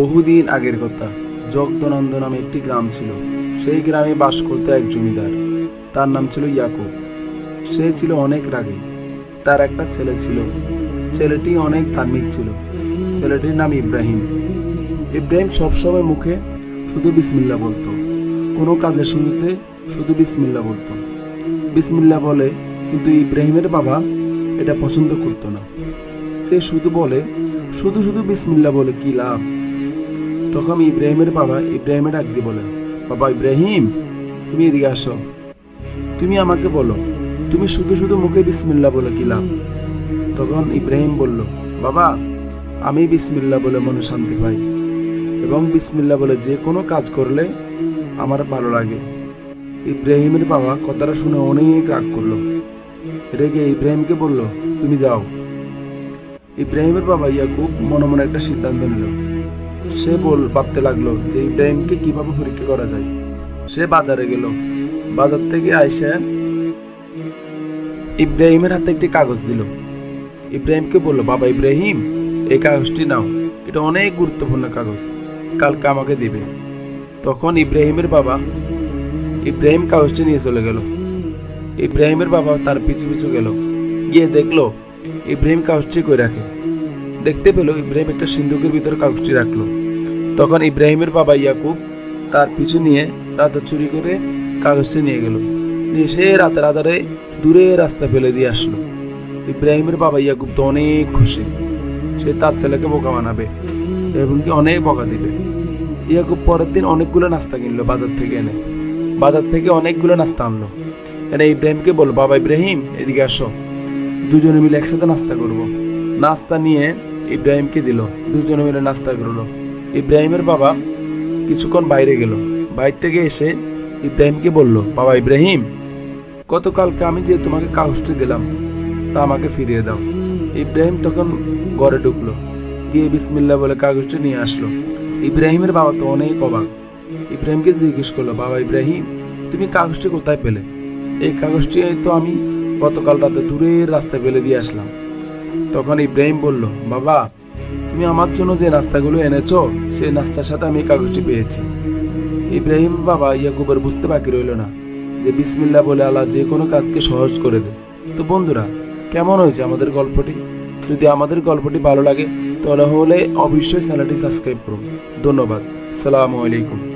বহুদিন আগের কথা। জগদনন্দ নামে একটি গ্রাম ছিল। সেই গ্রামে বাস করত এক জমিদার। তার নাম ছিল ইয়াকুব। সে ছিল অনেক রাগে। তার একটা ছেলে ছিল। ছেলেটি অনেক ধার্মিক ছিল। ছেলেটির নাম ইব্রাহিম। ইব্রাহিম সবসময় মুখে শুধু বিসমিল্লা বলতো। কোনো কাজের শুরুতে শুধু বিসমিল্লা বলতো। বিসমিল্লা বলে, কিন্তু ইব্রাহিমের বাবা এটা পছন্দ করতো না। সে শুধু বলে, শুধু শুধু বিসমিল্লা বলে কি লাভ? তখন ইব্রাহিমের বাবা ইব্রাহিমের ডাক দিয়ে বলে, বাবা ইব্রাহিম, তুমি এদিকে আসো। তুমি আমাকে বলো, তুমি শুধু শুধু মুখে বিসমিল্লা বলে কি লাভ? তখন ইব্রাহিম বলল, বাবা, আমি বিসমিল্লা বলে মনে শান্তি পাই এবং বিসমিল্লা বলে যে কোনো কাজ করলে আমার ভালো লাগে। ইব্রাহিমের বাবা কথাটা শুনে অনেক রাগ করল। রেগে ইব্রাহিমকে বলল, তুমি যাও। ইব্রাহিমের বাবা ইয়াকুব মনে মনে একটা সিদ্ধান্ত নিল। সে বল ভাবতে লাগল যে ইব্রাহিমকে কীভাবে পরীক্ষা করা যায়। সে বাজারে গেল। বাজার থেকে আইসে ইব্রাহিমের হাতে একটি কাগজ দিল। ইব্রাহিমকে বলল, বাবা ইব্রাহিম, এই কাগজটি নাও। এটা অনেক গুরুত্বপূর্ণ কাগজ। কালকে আমাকে দিবে। তখন ইব্রাহিমের বাবা ইব্রাহিম কাগজটি নিয়ে চলে গেল। ইব্রাহিমের বাবা তার পিছু পিছু গেল। গিয়ে দেখল, ইব্রাহিম কাগজটি কই রাখে। দেখতে পেল, ইব্রাহিম একটা সিন্ধুকের ভিতর কাগজটি রাখল। তখন ইব্রাহিমের বাবা ইয়াকুব তার পিছু নিয়ে রাতে চুরি করে কাগজটি নিয়ে গেল। নিয়ে সে রাতের আধারে দূরে রাস্তা ফেলে দিয়ে আসলো। ইব্রাহিমের বাবা ইয়াকুব তো অনেক খুশি। সে তার ছেলেকে বোকা বানাবে এবং কি অনেক বকা দিবে। ইয়াকুব পরের দিন অনেকগুলো নাস্তা কিনলো বাজার থেকে এনে। বাজার থেকে অনেকগুলো নাস্তা আনলো। এনে ইব্রাহিমকে বলল, বাবা ইব্রাহিম, এদিকে আসো। দুজনে মিলে একসাথে নাস্তা করব। নাস্তা নিয়ে ইব্রাহিমকে দিল। দুজনে মিলে নাস্তা করল। ইব্রাহিমের বাবা কিছুক্ষণ বাইরে গেল। বাইরে থেকে এসে ইব্রাহিমকে বলল, বাবা ইব্রাহিম, গতকালকে আমি যে তোমাকে কাগজটি দিলাম, তা আমাকে ফিরিয়ে দাও। ইব্রাহিম তখন ঘরে ঢুকলো, গিয়ে বিসমিল্লা বলে কাগজটি নিয়ে আসলো। ইব্রাহিমের বাবা তো অনেক অবাক। ইব্রাহিমকে জিজ্ঞেস করল, বাবা ইব্রাহিম, তুমি কাগজটি কোথায় পেলে? এই কাগজটি তো আমি গতকাল রাতে দূরের রাস্তায় ফেলে দিয়ে আসলাম। তখন ইব্রাহিম বলল, বাবা তুমি আমার জন্য যে নাস্তাগুলো এনেছ সেই নাস্তার সাথে আমি কাগজটি পেয়েছি। ইব্রাহিম বাবা ইয়াকুবের বুঝতে বাকি রইল না। যে বিসমিল্লা বলে আল্লাহ যে কোনো কাজকে সহজ করে দেয়। তো বন্ধুরা, কেমন হয়েছে আমাদের গল্পটি? যদি আমাদের গল্পটি ভালো লাগে, তাহলে হলে অবশ্যই চ্যানেলটি সাবস্ক্রাইব করুন। ধন্যবাদ। সালামু আলাইকুম।